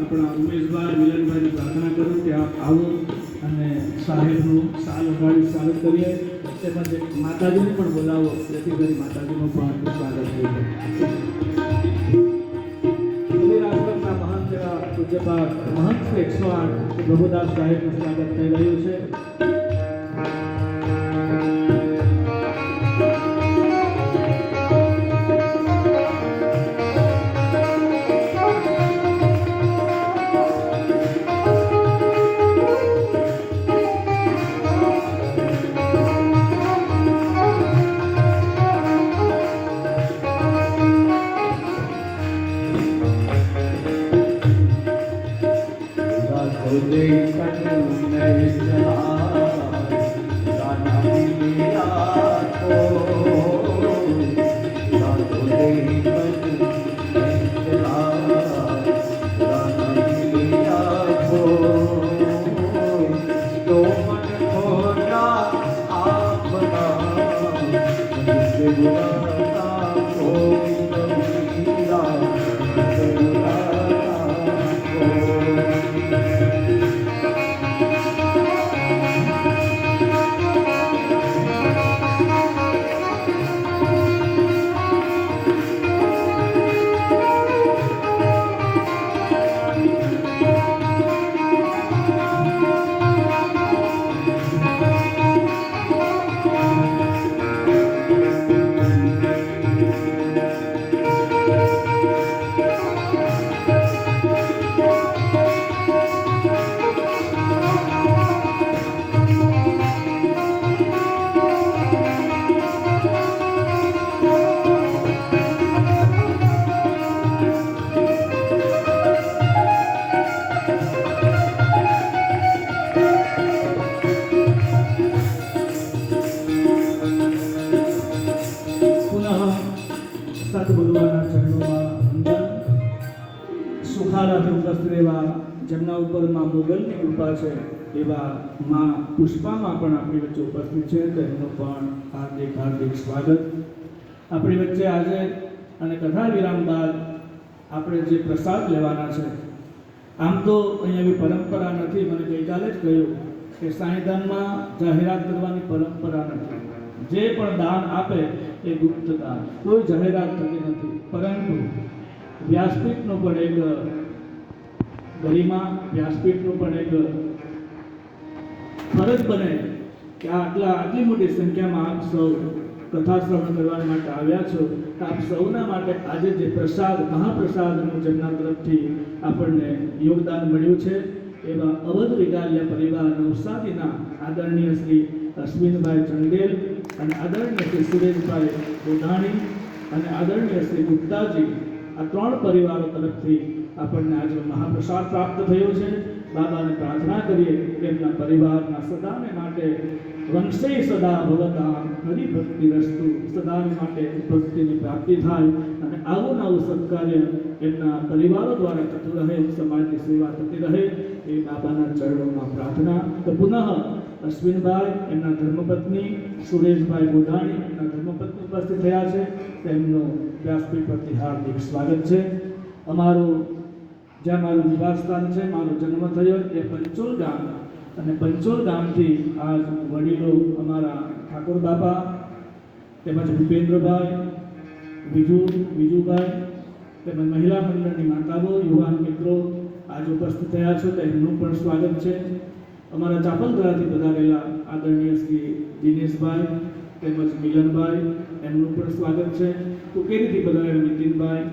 આપણા ઉમેશભાઈ મિલનભાઈને પ્રાર્થના કરું કે આપ આવો અને સાહેબનું સાલ ઉગાડી સ્વાગત કરીએ. તેમજ માતાજીને પણ બોલાવો જેથી કરી માતાજીનું પણ સ્વાગત થઈ જાય મહંત એવા પૂજ્યપાદ મહંત એકસો આઠ પ્રભુદાસ સાહેબનું સ્વાગત થઈ રહ્યું છે. મોગલની કૃપા છે એવા માં પુષ્પામાં પણ આપણી વચ્ચે ઉપસ્થિત છે. તેમનું પણ હાર્દિક હાર્દિક સ્વાગત. આપણી વચ્ચે આજે અને કથા વિરામ બાદ આપણે જે પ્રસાદ લેવાના છે, આમ તો અહીંયા એવી પરંપરા નથી. મને ગઈકાલે જ કહ્યું કે સાંઈધામમાં જાહેરાત કરવાની પરંપરા નથી. જે પણ દાન આપે એ ગુપ્ત દાન. કોઈ જાહેરાત થતી નથી. પરંતુ વ્યાસપીઠનો પણ એક ગરિમા વ્યાસપીઠનું પણ એક ફરજ બને કે આટલા આટલી મોટી સંખ્યામાં આપ સૌ કથા શ્રવણ કરવા માટે આવ્યા છો આપ સૌના માટે આજે જે પ્રસાદ મહાપ્રસાદનું જેમના તરફથી આપણને યોગદાન મળ્યું છે, એવા અવધ વિગાલ્ય પરિવાર નવસારીના આદરણીય શ્રી અશ્વિનભાઈ ચંડેલ અને આદરણીય શ્રી સુરેશભાઈ ગોધાણી અને આદરણીય શ્રી ગુપ્તાજી આ ત્રણ પરિવારો તરફથી આપણને આજે મહાપ્રસાદ પ્રાપ્ત થયો છે. બાબાને પ્રાર્થના કરીએ કે એમના પરિવારના સદાને માટે વંશે સદા ભવતા હરિભક્તિ રસ્તુ સદાને માટે ભક્તિની પ્રાપ્તિ થાય અને આવું નવું સત્કાર્ય એમના પરિવારો દ્વારા થતું રહે, સમાજની સેવા થતી રહે એ બાબાના ચરણોમાં પ્રાર્થના. તો પુનઃ અશ્વિનભાઈ, એમના ધર્મપત્ની સુરેશભાઈ ગોધાણી એમના ધર્મપત્ની ઉપસ્થિત થયા છે. તેમનો વ્યાસપીઠ પરથી હાર્દિક સ્વાગત છે. અમારું જ્યાં મારું નિવાસસ્થાન છે, મારો જન્મ થયો એ પંચોલ ગામ અને પંચોલ ગામથી આજ વડીલો અમારા ઠાકોર બાપા, તેમજ ભૂપેન્દ્રભાઈ, બીજુ, બીજુભાઈ, તેમજ મહિલા મંડળની માતાઓ, યુવાન મિત્રો આજ ઉપસ્થિત થયા છો તેમનું પણ સ્વાગત છે. અમારા ચાપલદરાથી પધારેલા આદરણીય શ્રી દિનેશભાઈ તેમજ મિલનભાઈ, એમનું પણ સ્વાગત છે. કુકેરીથી પધારેલા નીતિનભાઈ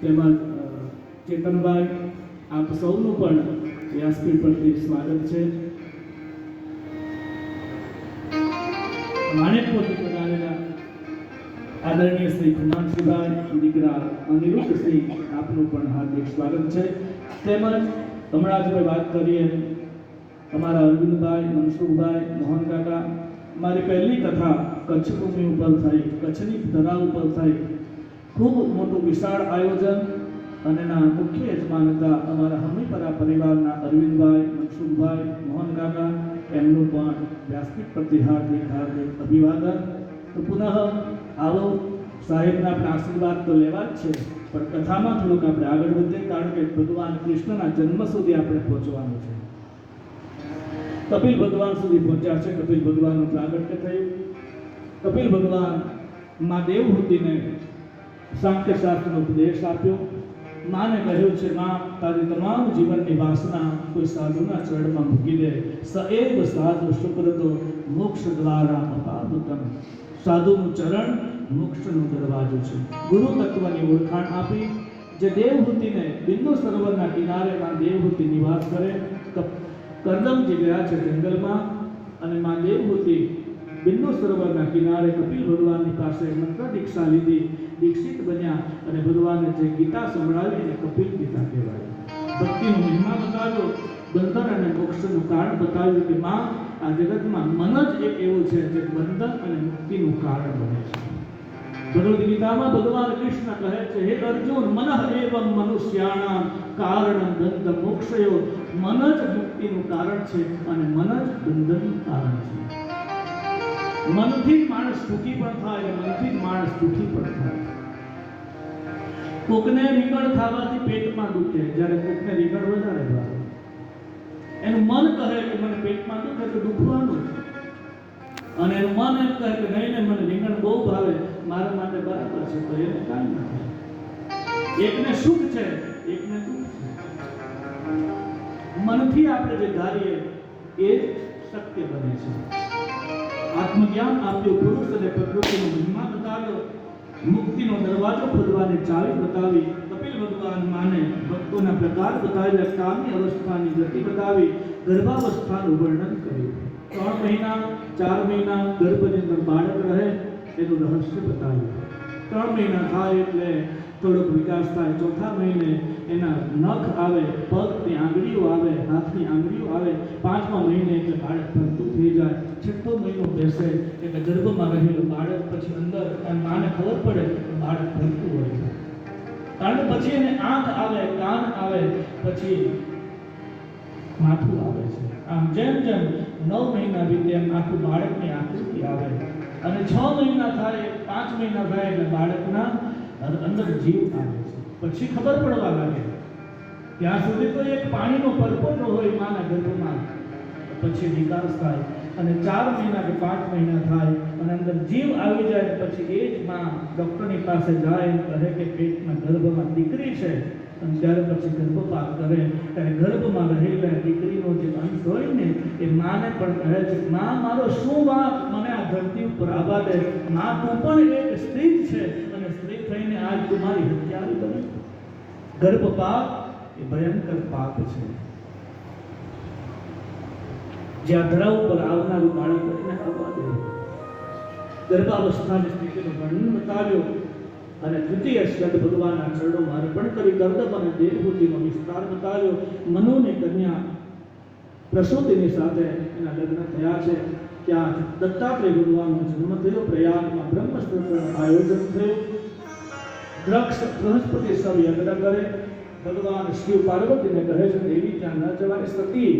તેમજ ચેતનભાઈ આપ સૌનું પણ વ્યાસપીઠ પરથી સ્વાગત છે. માણેકપુરથી પધારેલા આદરણીય શ્રી કુમારસિંહભાઈ દીકરા અનિરુદ્ધસિંહ આપનું પણ હાર્દિક સ્વાગત છે. તેમજ હમણાં જ વાત કરીએ, અમારા અરવિંદભાઈ, મનસુખભાઈ, મોહન કાકા, મારી પહેલી કથા કચ્છ ભૂમિ ઉપર થઈ, કચ્છની ધરા ઉપર થઈ. ખૂબ મોટું વિશાળ આયોજન અને એના મુખ્ય યજમાન હતા અમારા હમીપરા પરિવારના અરવિંદભાઈ, મનસુખભાઈ, મોહન કાકા, એમનું પણ વ્યાસ્તિક હાર્દિક હાર્દિક અભિવાદન. તો પુનઃ આવો સાહેબના આપણે આશીર્વાદ તો લેવા જ છે, પણ કથામાં થોડુંક આપણે આગળ વધીએ, કારણ કે ભગવાન કૃષ્ણના જન્મ સુધી આપણે પહોંચવાનું છે. કપિલ ભગવાન સુધી પહોંચ્યા છે, કપિલ ભગવાનનું પ્રાગટ્ય થયું. કપિલ ભગવાનમાં દેવહૂતિને સાંખ્ય શાસ્ત્રનો ઉપદેશ આપ્યો. માને કહ્યું છે, માં, તારી તમામ જીવનની વાસના કોઈ સાધુના ચરણમાં મૂકી દે. સએવ સાધુ શુક્રતો મોક્ષ દ્વારા અપાદુતમ સાધુનું ચરણ મોક્ષનો દરવાજો છે. ગુરુ તત્વની ઓળખાણ આપી, જે દેવહૂતિને બિંદુ સરોવરના કિનારેમાં દેવહૂતિ નિવાસ કરે કરદમજી ગયા છે જંગલમાં, અને માં દેવહૂતિ બિંદુ સરોવરના કિનારે કપિલ ભગવાનની પાસે મંત્ર દીક્ષા લીધી. દીક્ષિત બન્યા અને ભગવાને જે ગીતા સંભળાવી એને કપિલ ગીતા કહેવાય. ભક્તિનો મહિમા બતાવ્યો. બંધન અને મોક્ષનું કારણ બતાવ્યું કે માં આ જગતમાં મન જ એક એવું છે જે બંધન અને મુક્તિનું કારણ બને છે. ભગવદ્ ભગવાન કૃષ્ણ કહે છે, હે અર્જુન, મનઃ એવમ મનુષ્યાણામ કારણમ બંધ મોક્ષયો. મન જ મુક્તિનું કારણ છે અને મન જ બંધનનું કારણ છે. મનથી માણસ સુખી પણ થાય મનથી માણસ દુઃખી પણ થાય. કોકને રીગણ ખાવાથી પેટમાં દુખે, જ્યારે કોકને રીગણ વધારે ભાવે. એનું મન કહે કે મને પેટમાં દુખે તો દુખવાનું. અને એનું મન એમ કહે કે નહીં નહીં, મને રીંગણ બહુ ભાવે, મારા માટે બરાબર છે, તો એને કાંઈ ના એકને સુખ છે, એકને દુઃખ છે. મનથી આપણે જે ધારીએ, એ જ સત્ય બને છે. આત્મજ્ઞાન આપ્યો. પુરુષ અને પ્રકૃતિનો મહિમા બતાવ્યો. મુક્તિનો દરવાજો ખોલવાની ચાવી બતાવી. કપિલ ભગવાન માને ભક્તોના પ્રકાર બતાવેલા કામની અવસ્થાની ગતિ બતાવી. ગર્ભાવસ્થાનું વર્ણન કર્યું. ત્રણ મહિના, ચાર મહિના ગર્ભની અંદર બાળક રહે એનું રહસ્ય બતાવ્યું. ત્રણ મહિના થાય એટલે થોડોક વિકાસ થાય. ચોથા મહિને એના નખ આવે, પગની આંગળીઓ આવે, હાથની આંગળીઓ આવે. પાંચમા મહિને એટલે બાળક ભરતું થઈ જાય. છઠ્ઠો મહિનો બેસે એટલે ગર્ભમાં રહેલું બાળક પછી અંદર માને ખબર પડે બાળક ભરતું હોય છે. કારણ કે પછી એને આંખ આવે, કાન આવે, પછી માથું આવે છે. આમ જેમ જેમ નવ મહિના વીતે એમ આખું બાળકની આકૃતિ આવે. અને છ મહિના થાય, પાંચ મહિના થાય એટલે બાળકના અંદર જીવ આવે છે. પછી ખબર પડવા લાગે. ત્યાં સુધી તો એક પાણીનો પરપોટો હોય માના ગર્ભમાં. પછી વિકાસ થાય અને ચાર મહિના કે પાંચ મહિના થાય અને અંદર જીવ આવી જાય પછી એ જ માં ડૉક્ટરની પાસે જાય અને કહે કે પેટમાં ગર્ભમાં દીકરી છે. અને ત્યારે પછી ગર્ભપાત કરે. ત્યારે ગર્ભમાં રહેલા દીકરીનો જે અંશ હોય ને એ માને પણ કહે છે, માં, મારો શું વાત? મને આ ધરતી ઉપર આવવા દે. માં, તું પણ એક સ્ત્રી છે. અને સ્ત્રી થઈને આજ તું મારી હત્યારી બની. ગર્ભપાત એ ભયંકર પાપ છે. જે આ ધરા ઉપર આવનારું બાળક કરીને આવવા દે. ગર્ભાવસ્થાની સ્થિતિનું વર્ણન બતાવ્યો અને તૃતીય સ્કંદ ભગવાનના ચરણોમાં અર્પણ કરી ગર્દભ અને દેવભૂતિનો વિસ્તાર બતાવ્યો. મનુની કન્યા પ્રસૂતિની સાથે એના લગ્ન થયા છે. ત્યાં દત્તાત્રેય ભગવાનનો જન્મ થયો. પ્રયાગમાં બ્રહ્મસ્ત્રનું આયોજન થયું. દ્રક્ષ બૃહસ્પતિ સૌ યજ્ઞ કરે ભગવાન શિવ પાર્વતીને કહે છે દેવી ત્યાં ન જવાય સતી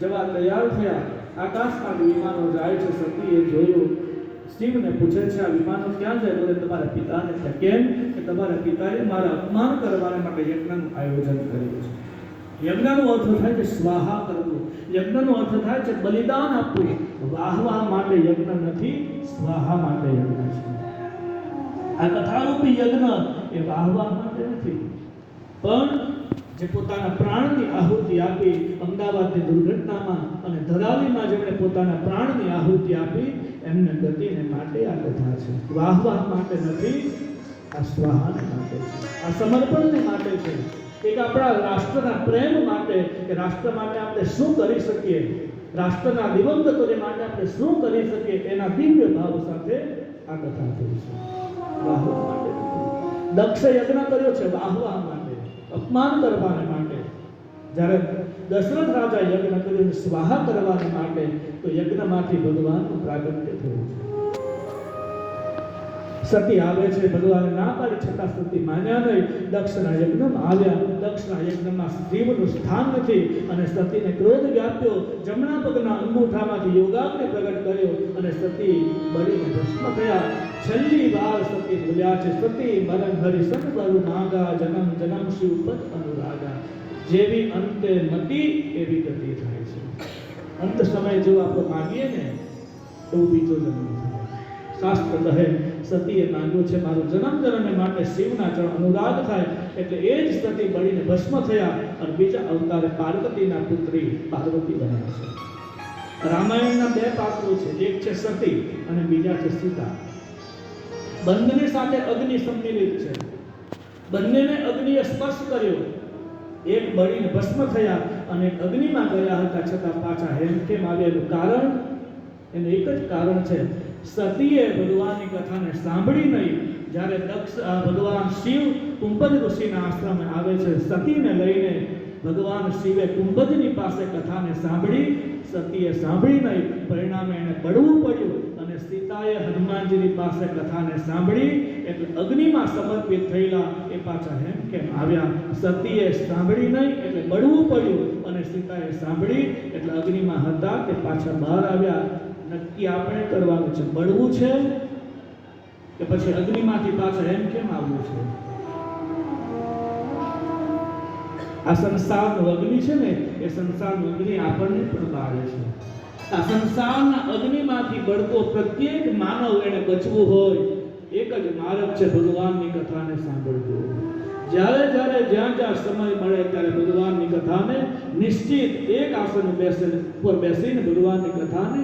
જવા તૈયાર થયા આકાશમાં વિમાનો જાય છે સતીએ જોયું શિવને પૂછે છે આ વિમાનો ક્યાં જાય બોલે તમારા પિતાને છે કેમ કે તમારા પિતાએ મારા અપમાન કરવા માટે યજ્ઞનું આયોજન કર્યું છે. યજ્ઞનો અર્થ થાય છે સ્વાહા કરવું. યજ્ઞનો અર્થ થાય છે બલિદાન આપવું. વાહવા માટે યજ્ઞ નથી, સ્વાહા માટે યજ્ઞ છે. આ કથારૂપી યજ્ઞ એ વાહવા માટે નથી. પણ જે પોતાના પ્રાણની આહુતિ આપી અમદાવાદની દુર્ઘટનામાં અને ધરાવીમાં જેમણે પોતાના પ્રાણની આહુતિ આપી, એમને ગતિને માટે આ કથા છે. વાહવા માટે નથી, આ સ્વાહાને માટે છે. આ સમર્પણને માટે છે. એક આપણા રાષ્ટ્રના પ્રેમ માટે કે રાષ્ટ્ર માટે આપણે શું કરી શકીએ? રાષ્ટ્રના દિવંગતોને માટે આપણે શું કરી શકીએ? એના દિવ્ય ભાવ સાથે આ કથા થઈ છે. વાહવા માટે. દક્ષ યજ્ઞ કર્યો છે, વાહવા માટે અપમાન કરવાને માટે જ્યારે દશરથ રાજા યજ્ઞ કર્યો સ્વાહા કરવાને માટે તો યજ્ઞમાંથી ભગવાનનું પ્રાગટ્ય થયું છે. સતી આવે છે, ભગવાન ના પાડી છતાં સતી માન્યા નહીં. દક્ષના યજ્ઞમાં આવ્યા. દક્ષના યજ્ઞમાં સ્ત્રીનું સ્થાન નથી અને સતીને ક્રોધ વ્યાપ્યો. જમણા પગના અંગૂઠામાંથી યોગાગ્નિ પ્રગટ કર્યો અને સતી બળીને ભસ્મ થયા. છેલ્લી વાર સતી બોલ્યા છે, સતી, મરણ હરિ સત બરુ નાગા, જનમ જનમ શિવ પદ અનુરાગા. જેવી અંતે મતી એવી ગતિ થાય છે. અંત સમય જો આપણે માગીએ ને, તો બીજો જન્મ થાય. શાસ્ત્ર કહે સતીએ માંગ્યું છે, મારું જન્મ જન્મ માટે શિવના ચરણ અનુરાગ થાય. એટલે એ જ સતી બળીને ભસ્મ થયા અને બીજા અવતારે પાર્વતીના પુત્રી પાર્વતી બન્યા છે. રામાયણના બે પાત્રો છે. એક છે સતી અને બીજા છે સીતા. બંનેની સાથે અગ્નિ સંમિલિત છે. બંનેને અગ્નિએ સ્પર્શ કર્યો. એક બળીને ભસ્મ થયા અને અગ્નિમાં ગયા હતા, છતાં પાછા હેમ કેમ એનું કારણ, એનું એક જ કારણ છે સતીએ ભગવાનની કથાને સાંભળી નહીં, જ્યારે દક્ષ ભગવાન શિવ કુંભજ ઋષિના આશ્રમે આવે છે, સતીને લઈને ભગવાન શિવે કુંભજની પાસે કથાને સાંભળી, સતીએ સાંભળી નહીં, પરિણામે એને બળવું પડ્યું અને સીતાએ હનુમાનજીની પાસે કથાને સાંભળી, એટલે અગ્નિમાં સમર્પિત થયેલા એ પાછા હેમ કેમ આવ્યા? સતીએ સાંભળી નહીં, એટલે બળવું પડ્યું અને સીતાએ સાંભળી, એટલે અગ્નિમાં હતા તે પાછા બહાર આવ્યા. નક્કી આપણે કરવાનું છે. બળવું છે કે પછી અગ્નિમાંથી પાછળ એમ કેમ આવવું છે? આ સંસારનું અગ્નિ છે ને, એ સંસારનું અગ્નિ આપણને પણ બાળે છે. આ સંસારના અગ્નિમાંથી બળતો પ્રત્યેક માનવ એને બચવું હોય. એક જ માર્ગ છે ભગવાનની કથાને સાંભળજો જ્યારે જ્યારે જ્યાં જ્યાં સમય મળે ત્યારે ભગવાનની કથાને નિશ્ચિત એક આસન બેસીને ઉપર બેસીને ભગવાનની કથાને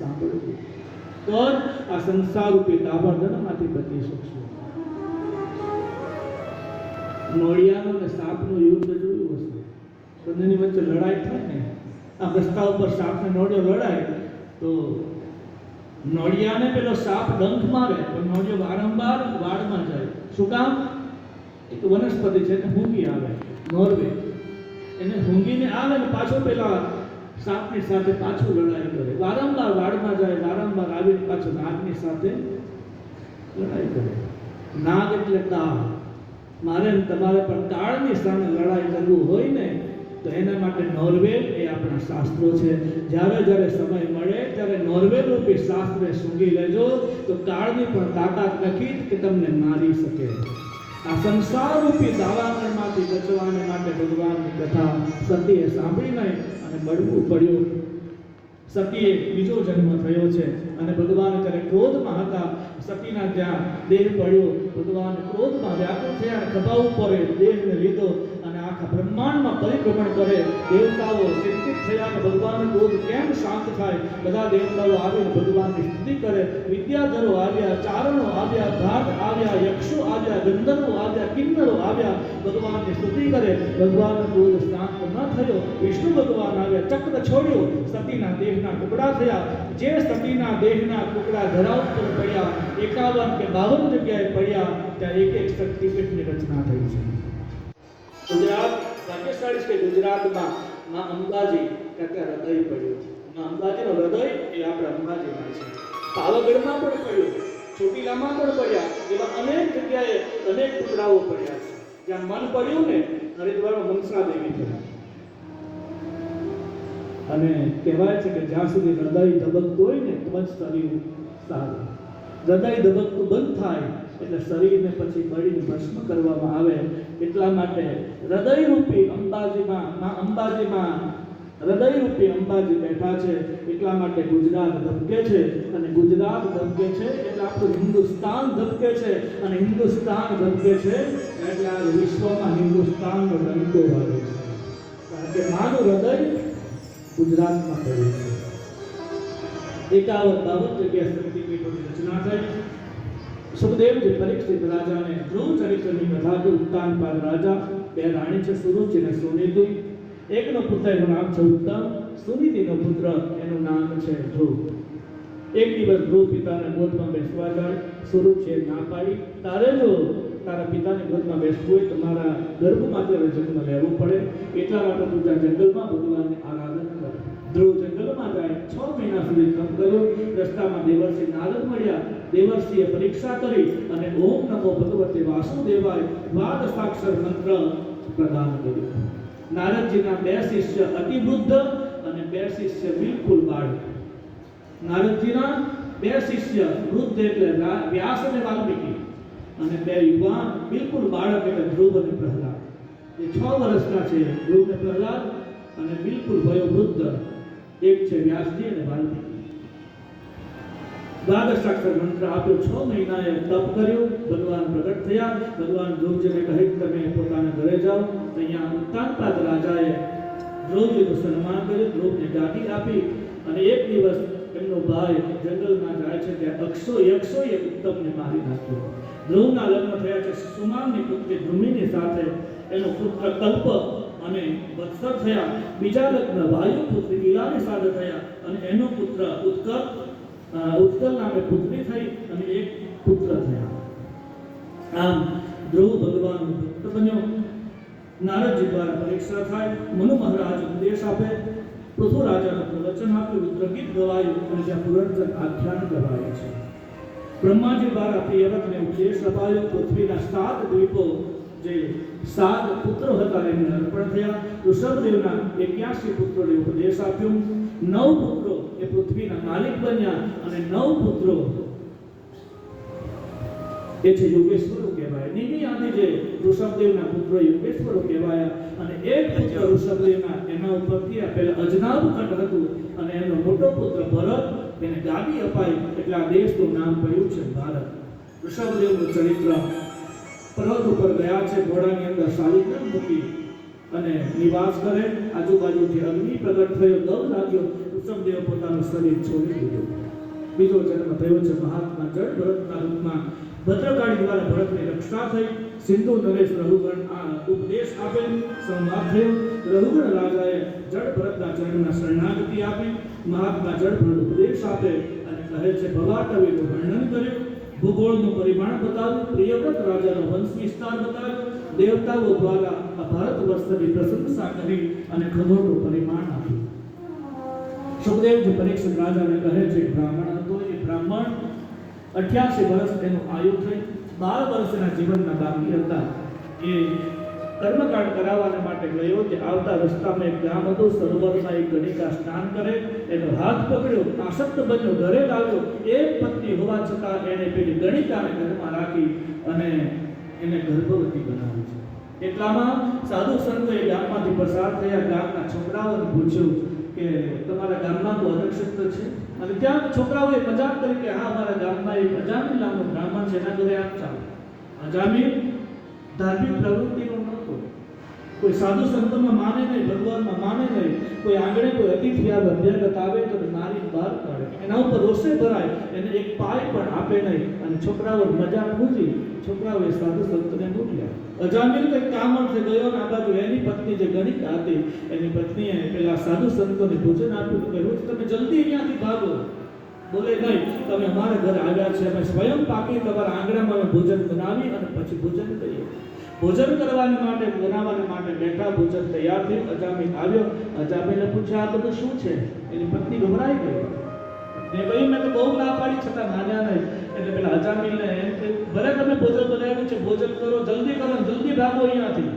સાંભળજો. તો આ સંસાર રૂપી દાવાધનમાંથી બચી શકશો. નોળિયાનો અને સાપનું યુદ્ધ જોયું હશે. બંનેની વચ્ચે લડાઈ થાય ને આ રસ્તા ઉપર સાપને નોળિયો લડાય, તો નોળિયાને પેલો સાપ ડંખ મારે પણ નોળિયો વારંવાર વાડમાં જાય. શું કામ? એક વનસ્પતિ છે, એને હુંગી આવે, નોર્વે. એને હુંગીને આવે ને પાછો પેલા સાપની સાથે પાછું લડાઈ કરે. વારંવાર વાડમાં જાય, વારંવાર આવીને પાછું નાગની સાથે લડાઈ કરે. નાગ એટલે તાળ. મારે તમારે પણ કાળની સામે લડાઈ કરવું હોય ને, તો એના માટે નોર્વે એ આપણા શાસ્ત્રો છે. જ્યારે જ્યારે સમય મળે, ત્યારે નોર્વે રૂપી શાસ્ત્રને સૂંઘી લેજો, તો કાળની પણ તાકાત નથી કે તમને મારી શકે. આ સંસાર રૂપી દાવાનળમાંથી બચવાને માટે ભગવાનની કથા સતીએ સાંભળી નહીં અને બળવું પડ્યું. સતીએ બીજો જન્મ થયો છે અને ભગવાન જ્યારે ક્રોધમાં હતા. સતીના ત્યાં દેહ પડ્યો. ભગવાન ક્રોધમાં વ્યાકુળ થયા ખભા ઉપર દેહને લીધો. આખા બ્રહ્માંડમાં પરિભ્રમણ કરે, દેવતાઓ ચિંતિત થયા કે ભગવાનનો ક્રોધ કેમ શાંત થાય? બધા દેવતાઓ આવીને ભગવાનની સ્તુતિ કરે. વિદ્યાધરો આવ્યા, ચારણો આવ્યા, ઘાટ આવ્યા, યક્ષો આવ્યા, ગંધર્વો આવ્યા, કિન્નરો આવ્યા, ભગવાનની સ્તુતિ કરે. ભગવાનનો ક્રોધ શાંત ન થયો. વિષ્ણુ ભગવાન આવ્યા, ચક્ર છોડ્યો. સતીના દેહના ટુકડા થયા. જે સતીના દેહના ટુકડા ધરા ઉપર પડ્યા, એકાવન કે બાવન જગ્યાએ પડ્યા, ત્યાં એક એક શક્તિપીઠની રચના થઈ છે. ગુજરાત ભાગ્યશાળી છે ગુજરાતમાં માં અંબાજી કાકા હૃદય પડ્યું માં અંબાજીનો હૃદય એ આપણા અંબાજીમાં છે. પાવાગઢમાં પણ પડ્યું ચોટીલામાં પણ પડ્યા. એવા અનેક જગ્યાએ અનેક ટુકડાઓ પડ્યા છે. જ્યાં મન પડ્યું ને હરિદ્વારમાં મનસા દેવી થયા અને કહેવાય છે કે જ્યાં સુધી હૃદય ધબકતું હોય ને તો જ શરીર સારું. હૃદય ધબકતું બંધ થાય એટલે શરીરને પછી બળીને ભસ્મ કરવામાં આવે એટલા માટે હૃદયરૂપી અંબાજીમાં, મા અંબાજીમાં હૃદયરૂપી અંબાજી બેઠા છે એટલા માટે ગુજરાત ધબકે છે અને ગુજરાત ધબકે છે એટલે આપણું હિન્દુસ્તાન ધબકે છે અને હિન્દુસ્તાન ધબકે છે એટલે આ વિશ્વમાં હિન્દુસ્તાનનો ડંકો વાગે છે. કારણ કે માનું હૃદય ગુજરાતમાં પડ્યું છે. એકાવન બાવન જગ્યા શક્તિપીઠોની રચના થઈ. સુખદેવજી પરીક્ષિત રાજાને ધ્રુવ ચરિત્રની કથા કે ઉત્તાનપાદ રાજા, બે રાણી છે સુરુચિ અને સુનિધિ એકનો પુત્ર એનું નામ છે ઉત્તમ સુનિધિનો પુત્ર એનું નામ છે ધ્રુવ. એક દિવસ ધ્રુવ પિતાને ગોદમાં બેસવા જાય સુરુચિએ ના પાડી, તારે જો તારા પિતાને ગોદમાં બેસવું હોય તો મારા ગર્ભમાં ત્યારે જન્મ લેવો પડે. એટલા માટે તું જંગલમાં ભગવાનને આરાધન કર. ધ્રુવ જંગલમાં જાય, છ સુધી તપ કર્યું રસ્તામાં દેવર્ષિ નારદ મળ્યા. દેવર્ષિએ પરીક્ષા કરી અને ઓમ નમો ભગવતે વાસુદેવાય વાદ સાક્ષર મંત્ર પ્રદાન કર્યો. નારદજીના બે શિષ્ય અતિ વૃદ્ધ અને બે શિષ્ય બિલકુલ બાળક. નારદજીના બે શિષ્ય વૃદ્ધ એટલે વ્યાસ અને વાલ્મીકી અને બે યુવાન બિલકુલ બાળક એટલે ધ્રુવ અને પ્રહલાદ. એ છ વર્ષના છે ધ્રુવ અને પ્રહલાદ અને બિલકુલ વયોવૃદ્ધ. એક છે વ્યાસજી અને વાલ્મીકી. દ્વાદશાક્ષર મંત્ર આપ્યો. છ મહિનાએ તપ કર્યું. ભગવાન પ્રગટ થયા. ભગવાન ધ્રુવજીને કહે તમે પોતાના ઘરે જાઓ. અહીંયા ઉત્તાનપાદ રાજાએ ધ્રુવજીનું સન્માન કર્યું. ધ્રુવને ગાદી આપી અને એક દિવસ એમનો ભાઈ જંગલમાં જાય છે ત્યાં અક્ષો યક્ષોએ ઉત્તમને મારી નાખ્યો. ધ્રુવના લગ્ન થયા છે. સુમાનની પુત્રી ધ્રુમિની સાથે એનો પુત્ર કલ્પ અને વત્સર થયા. બીજા લગ્ન વાયુ પુત્રી ઈલાને સાથે થયા અને એનો પુત્ર ઉત્કલ ઉત્કલ નામે પુત્રી થઈ અને એક પુત્ર થયા. આમ ધ્રુવ ભગવાન ભક્ત બન્યો. નારદજી દ્વારા પરીક્ષા થાય, મનુ મહારાજ ઉપદેશ આપે. પૃથુ રાજાનું પ્રવચન આપ્યું રુદ્રગીત ગવાયું અને ત્યાં પુરંજન આખ્યાન ગવાય છે. બ્રહ્માજી દ્વારા પ્રિયવ્રતને ઉપદેશ અપાયો, પૃથ્વીના સાત દ્વીપો જે સાત પુત્રો હતા એમને અર્પણ થયા. ઋષભદેવના એક્યાસી પુત્રોને ઉપદેશ આપ્યો. નવ પુત્રો એ પૃથ્વીના માલિક બન્યા અને નવ પુત્રો એ છે યોગેશ્વરો કહેવાય. નિમી આદિ જે ઋષભદેવના પુત્રો યોગેશ્વરો કહેવાયા અને એક પુત્ર ઋષભદેવના એના ઉપરથી આ પહેલા અજનાબ ખંડ હતું અને એનો મોટો પુત્ર ભરત એને ગાદી અપાઈ. એટલે આ દેશનું નામ પડ્યું છે ભારત. ઋષભદેવનું ચરિત્ર પર્વત ઉપર ગયા છે, ઘોડાની અંદર શાલિગ્રામ મૂકી? અને નિવાસ કરે આજુબાજુથી અગ્નિ પ્રગટ થયો દવ લાગ્યો, ઉત્તમદેવ પોતાનું શરીર છોડી દીધું. બીજો જન્મ થયો છે, મહાત્મા જળ ભરતના રૂપમાં. ભદ્રકાળી દ્વારા ભરતની રક્ષા થઈ. સિંધુ નરેશ રઘુગણ આ ઉપદેશ આપે, સંવાદ થયો. રઘુગણ રાજાએ જળ ભરતના ચરણના શરણાગતિ આપી. મહાત્મા જળ ભરત ઉપદેશ આપે અને કહે છે, ભવાટવીનું વર્ણન કર્યું. ભૂગોળનું પરિમાણ બતાવ્યું, પ્રિયવ્રત રાજાનો વંશ વિસ્તાર બતાવ્યો, દેવતાઓ દ્વારા આ ભારત વર્ષની પ્રશંસા કરી અને ખગોળનું પરિમાણ આપ્યું. સુખદેવજી પરીક્ષિત રાજાને કહે છે, બ્રાહ્મણ હતો, એ બ્રાહ્મણ. અઠ્યાસી વર્ષ તેનું આયુ થઈ, બાર વર્ષના જીવનના બાકી હતા. એ કર્મકાંડ કરાવવાને માટે ગયો કે આવતા રસ્તામાં એક ગામ હતું, સરોવરમાં એક ગણિકા સ્નાન કરે, એનો હાથ પકડ્યો, આસક્ત બન્યો, ઘરે લાવ્યો એક પત્ની હોવા છતાં એણે પેલી ગણિકાને ઘરમાં રાખી અને એને ગર્ભવતી બનાવી છે. એટલામાં સાધુ સંતો એ ગામમાંથી પસાર થયા, ગામના છોકરાઓને પૂછ્યું કે તમારા ગામમાં કોઈ અનક્ષત્ર છે? અને ત્યાં છોકરાઓએ મજાક કરી કે હા, અમારા ગામમાં એક અજામી નામનો બ્રાહ્મણ છે, એના ઘરે આમ ચાલો. અજામી ધાર્મિક પ્રવૃત્તિનો નહોતો કોઈ સાધુ સંતોમાં માને નહીં, ભગવાનમાં માને નહીં, કોઈ આંગણે કોઈ અતિથિ આવે અભ્યાગત આવે તો મારી બહાર કાઢે. એના ઉપર રોષે ભરાય, એને એક પાય પણ આપે નહીં. અને છોકરાઓ મજા પૂછી છોકરાઓએ સાધુ સંતને મોકલ્યા અજામિલ કંઈક કામ અર્થે ગયો ને આ બાજુ એની પત્ની જે ગણિત હતી એની પત્નીએ પેલા સાધુ સંતોને ભોજન આપ્યું કે રોજ તમે જલ્દી અહીંયાથી ભાગો. બોલે, નહીં, તમે અમારા ઘરે આવ્યા છે. અમે સ્વયં પાકી તમારા આંગણામાં ભોજન બનાવી અને પછી ભોજન કરીએ. ભોજન કરવાને માટે, બનાવવાને માટે બેઠા ભોજન તૈયાર થયું. અજામિલ આવ્યો. અજામિલે પૂછ્યા, આ બધું શું છે? એની પત્ની ગભરાઈ ગઈ. ને ભાઈ મેં તો બહુ ના પાડી, છતાં માન્યા નહીં. એટલે પેલા અજામિલને એમ કે ભલે તમે ભોજન બનાવ્યું છે, ભોજન કરો, જલ્દી કરો જલ્દી ભાગો અહીંયાથી.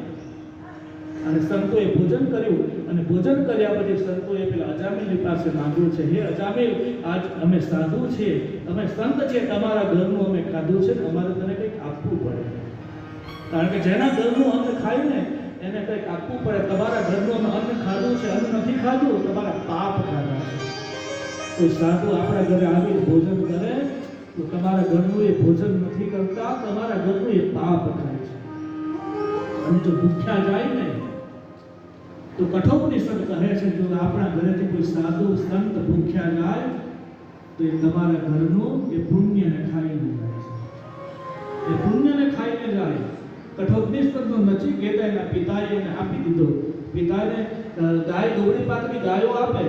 અને સંતોએ ભોજન કર્યું. અને ભોજન કર્યા પછી સંતોએ પેલા અજામિલની પાસે માંગ્યું છે, હે અજામિલ, આજ અમે સાધુ છીએ. અમે સંત છીએ. તમારા ઘરનું અમે ખાધું છે અમારે તને કંઈક આપવું પડે. કારણ કે જેના ઘરનું અન્ન ખાયું ને, એને કંઈક આપવું પડે. તમારા ઘરનું અન્ન ખાધું છે, અન્ન નથી ખાધું, તમારા પાપ ખાધા છે. કોઈ સાધુ આપણા ઘરે આવી ભોજન કરે, તો તમારા ઘરનું એ ભોજન નથી કરતા, તમારા ઘરનું એ પાપ ખાય છે. અને જો ભૂખ્યા જાય ને, તો કઠોપનિષદ કહે છે, જો આપણા ઘરેથી કોઈ સાધુ, સંત ભૂખ્યા જાય, તો એ તમારા ઘરનું એ પુણ્યને ખાઈ જાય છે. એ પુણ્યને ખાઈને જાય કઠોપનિષદનો કહેતા એના પિતાએ એને આપી દીધો. પિતાને ગાય દોડી પાતળી ગાયો આપે.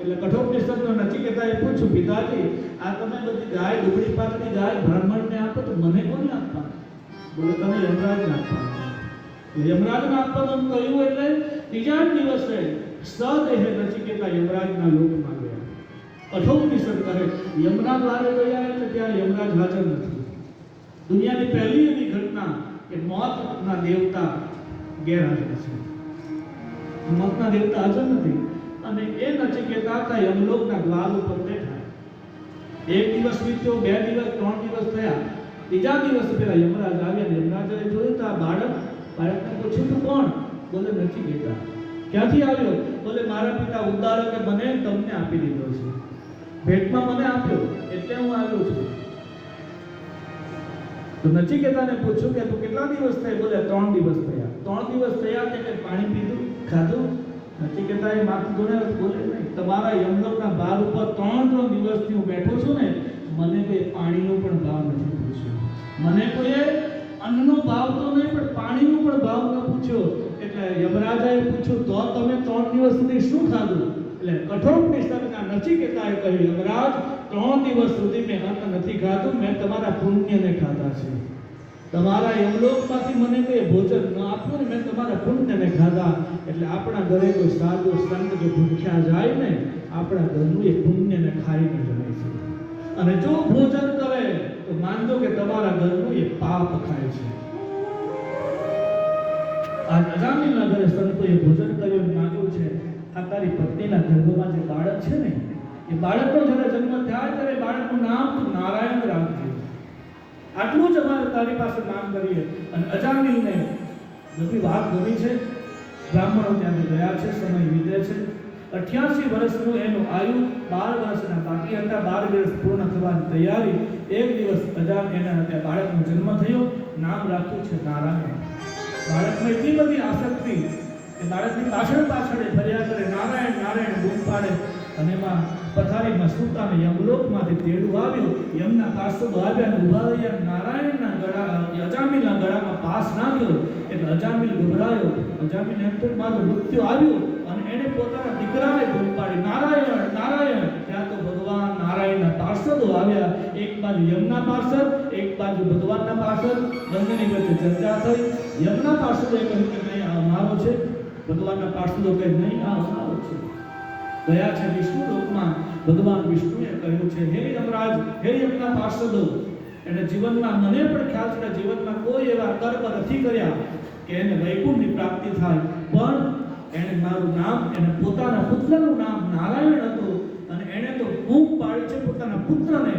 એટલે કઠોપનિષદનો એ પૂછ્યું, પિતાજી, આ તમે બધી ગાય દોડી પાતળી ગાય બ્રાહ્મણને આપો તો મને કોને આપવા બોલે તમે યમરાજને આપવા યમરાજને આપવાનું કહ્યું એટલે ત્રીજા દિવસે સદેહે નચિકેતા યમરાજના લોકમાં ગયા. અઠોમની કરે યમરાજ વારે ગયા એટલે ત્યાં યમરાજ હાજર નથી. દુનિયાની પહેલી એવી ઘટના કે મોતના દેવતા ગેરહાજર છે. મોતના દેવતા હાજર નથી અને એ નચિકેતા હતા યમલોકના દ્વાર ઉપર બેઠા. એક દિવસ વીત્યો, બે દિવસ, ત્રણ દિવસ થયા. બીજા દિવસ પેલા યમરાજ આવ્યા ને યમરાજે જોયું તો આ બાળક, બાળકને પૂછ્યું, તું કોણ? બોલે, નથી કહેતા ક્યાંથી આવ્યો? બોલે, મારા પિતા ઉદાહરણે મને તમને આપી દીધો છે. ભેટમાં મને આપ્યો, એટલે હું આવ્યો છું. તો નચિકેતાને પૂછ્યું કે તું કેટલા દિવસ થયા? બોલે, ત્રણ દિવસ થયા. ત્રણ દિવસ થયા કે પાણી પીધું, ખાધું? નચિકેતાએ માથું ધોને બોલે નહીં. તમારા યમલોકના ભાર ઉપર ત્રણ ત્રણ દિવસથી હું બેઠો છું ને, મને કોઈ પાણીનો પણ ભાવ નથી પૂછ્યો. મને કોઈએ અન્નનો ભાવ તો નહીં, પણ પાણીનો પણ ભાવ ન પૂછ્યો. એટલે યમરાજાએ પૂછ્યું, તો તમે ત્રણ દિવસ સુધી શું ખાધું? એટલે કઠોર નિષ્ઠાના નચિકેતાએ કહ્યું, યમરાજ, ત્રણ દિવસ સુધી મેં અન્ન નથી ખાધું, મેં તમારા પુણ્યને ખાધા છે. તમારા યમલોકમાંથી મને કોઈ ભોજન ન આપ્યું ને, મેં તમારા પુણ્યને ખાધા. એટલે આપણા ઘરે કોઈ સાધુ સંત જો ભૂખ્યા જાય ને, આપણા ઘરનું એ પુણ્યને ખાઈને જાય છે. અને જો ભોજન કરે, તો માનજો કે તમારા ઘરનું એ પાપ ખાય છે. આ અજામિલના ઘરે સંતોએ ભોજન કર્યું માગ્યું છે, આ તારી પત્નીના ગર્ભમાં જે બાળક છે ને, એ બાળકનો જ્યારે જન્મ થાય ત્યારે બાળકનું નામ તું નારાયણ રાખજે. આટલું જ અમારે તારી પાસે નામ કરીએ. અને અજામિલને બધી વાત ગમી છે. બ્રાહ્મણો ત્યાંથી ગયા છે, સમય વીતે છે. અઠ્યાસી વર્ષનું એનું આયુ બાર વર્ષના બાકી હતા. બાર વર્ષ પૂર્ણ થવાની તૈયારી. એક દિવસ અજામ એના ત્યાં બાળકનો જન્મ થયો. નામ રાખ્યું છે નારાયણ. બાળકમાં એટલી બધી આસક્તિ કે બાળકની પાછળ પાછળ ફર્યા કરે, નારાયણ નારાયણ બૂમ પાડે. અને એમાં પથારીમાં સૂતાને યમલોકમાંથી તેડું આવ્યું. યમના પાર્ષદો આવ્યા ઊભા રહ્યા. નારાયણના ગળા અજામિલના ગળામાં પાસ નાખ્યો. એટલે અજામીલ ગભરાયો. અજામીલ એમ તો મારું મૃત્યુ આવ્યું. અને એને પોતાના દીકરાને બૂમ પાડી. નારાયણ નારાયણ ત્યાં તો ભગવાન નારાયણના પાર્ષદો આવ્યા એક બાજુ યમના પાર્ષદ એક બાજુ ભગવાનના પાર્ષદ બંનેની વચ્ચે ચર્ચા થઈ. યમના પાર્ષદોએ કહ્યું કે નહીં આ અમારો છે. ભગવાનના પાર્ષદો કહે, નહીં, આ અમારો છે. ગયા છે વિષ્ણુ લોકમાં, ભગવાન વિષ્ણુએ કહ્યું છે, હે યમરાજ, હે યમના પાર્ષદો એને જીવનમાં મને પણ ખ્યાલ છે જીવનમાં કોઈ એવા કર્મ નથી કર્યા કે એને વૈકુંઠની પ્રાપ્તિ થાય. પણ એને મારું નામ, એને પોતાના પુત્રનું નામ નારાયણ હતું અને એને તો બૂમ પાડી છે પોતાના પુત્રને.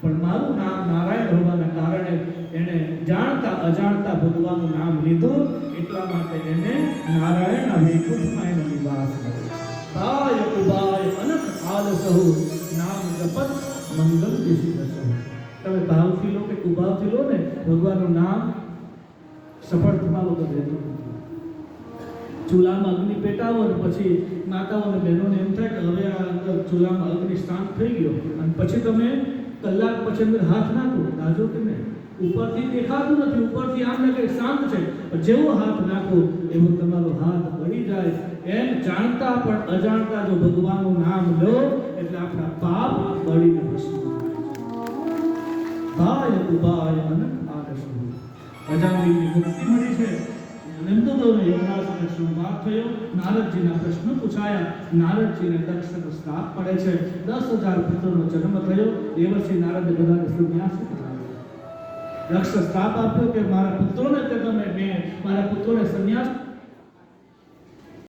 પણ મારું નામ નારાયણ હોવાના કારણે એને જાણતા અજાણતા ભગવાનનું નામ લીધું, એટલા માટે એને નારાયણ વૈકુંઠમાં એનો નિવાસ મળ્યો. બાય અનંત અનક આલસહુ નામ જપત મંગલ દિશી દશો તમે ભાવથી લો કે કુભાવથી લો ને, ભગવાનનું નામ સફળ રહેતું નથી ચૂલામાં અગ્નિ પેટાવો અને પછી માતાઓ અને બહેનોને એમ થાય કે હવે આ અંદર ચૂલામાં અગ્નિ શાંત થઈ ગયો. અને પછી તમે કલાક પછી અંદર હાથ નાખો. દાજો કે નહીં? ઉપરથી દેખાતું નથી. ઉપરથી આમ લાગે શાંત છે. જેવો હાથ નાખો, એવો તમારો હાથ બળી જાય. એમ જાણતા પણ અજાણતા જો ભગવાનનું નામ લો, એટલે આપણા પાપ બળીને ભસ્મ ભાય ઉભાય અનંત આદર્શ. અજામિલની મુક્તિ મળી છે. નંદોદોને યમરાજ સાથે સંવાદ થયો નારદજીના પ્રશ્નો પૂછાયા નારદજીને દક્ષનો શ્રાપ પડે છે દસ હજાર પુત્રોનો જન્મ થયો દેવર્ષિ નારદે બધાને સંન્યાસ કરાવ્યો દક્ષ શ્રાપ આપ્યો કે મારા પુત્રોને તે તમે મેં મારા પુત્રોને સંન્યાસ